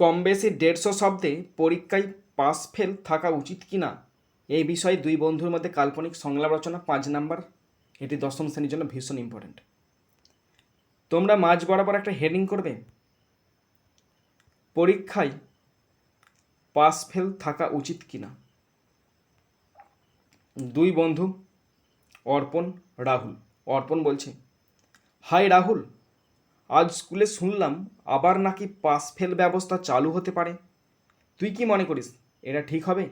কম বেশি দেড়শো শব্দে পরীক্ষায় পাস ফেল থাকা উচিত কি না এই বিষয়ে দুই বন্ধুর মধ্যে কাল্পনিক সংলাপ রচনা পাঁচ নাম্বার। এটি দশম শ্রেণির জন্য ভীষণ ইম্পর্ট্যান্ট তোমরা মাঝ বরাবর একটা হেডিং করবে। পরীক্ষায় পাস ফেল থাকা উচিত কি না দুই বন্ধু অর্পণ, রাহুল। অর্পণ বলছে, হাই রাহুল আজ স্কুলে শুনলাম আবার নাকি পাস ফেল ব্যবস্থা চালু হতে পারে। তুই কি মনে করিস, এটা ঠিক হবে?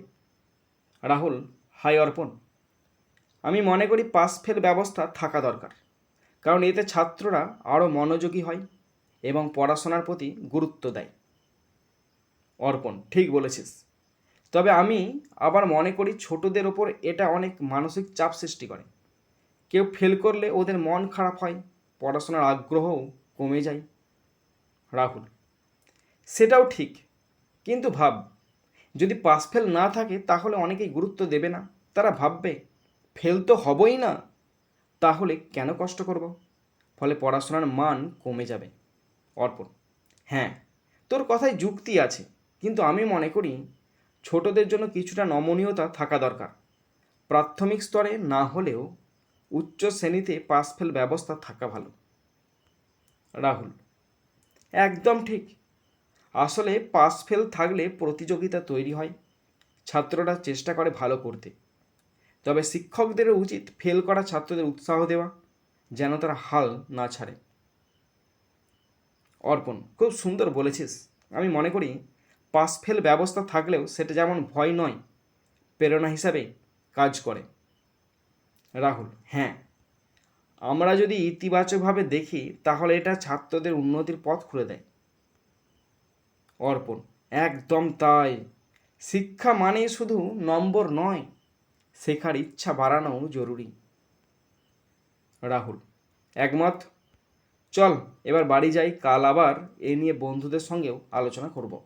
রাহুল, হাই অর্পণ। আমি মনে করি পাস ফেল ব্যবস্থা থাকা দরকার, কারণ এতে ছাত্ররা আরও মনোযোগী হয় এবং পড়াশোনার প্রতি গুরুত্ব দেয়। অর্পণ, ঠিক বলেছিস। তবে আমি আবার মনে করি ছোটদের ওপর এটা অনেক মানসিক চাপ সৃষ্টি করে। কেউ ফেল করলে ওদের মন খারাপ হয়, পড়াশোনার আগ্রহও কমে যায়। রাহুল, সেটাও ঠিক, কিন্তু ভাব, যদি পাস ফেল না থাকে তাহলে অনেকেই গুরুত্ব দেবে না। তারা ভাববে ফেল তো হবই না। তাহলে কেন কষ্ট করব? ফলে পড়াশোনার মান কমে যাবে। অর্পণ হ্যাঁ তোর কথায় যুক্তি আছে, কিন্তু আমি মনে করি ছোটদের জন্য কিছুটা নমনীয়তা থাকা দরকার। প্রাথমিক স্তরে না হলেও উচ্চ শ্রেণীতে পাস ফেল ব্যবস্থা থাকা ভালো। রাহুল। একদম ঠিক। আসলে পাস ফেল থাকলে প্রতিযোগিতা তৈরি হয়। ছাত্ররা চেষ্টা করে ভালো করতে। তবে শিক্ষকদেরও উচিত ফেল করা ছাত্রদের উৎসাহ দেওয়া, যেন তারা হাল না ছাড়ে। অর্পণ, খুব সুন্দর বলেছিস। আমি মনে করি, পাস ফেল ব্যবস্থা থাকলেও সেটা যেমন ভয় নয়, প্রেরণা হিসাবে কাজ করে। রাহুল হ্যাঁ। আমরা যদি ইতিবাচকভাবে দেখি, তাহলে এটা ছাত্রদের উন্নতির পথ খুলে দেয়। অর্পণ, একদম তাই। শিক্ষা মানে শুধু নম্বর নয়, শেখার ইচ্ছা বাড়ানো জরুরি। রাহুল, একমত? চল, এবার বাড়ি যাই, কাল আবার এ নিয়ে বন্ধুদের সঙ্গেও আলোচনা করব।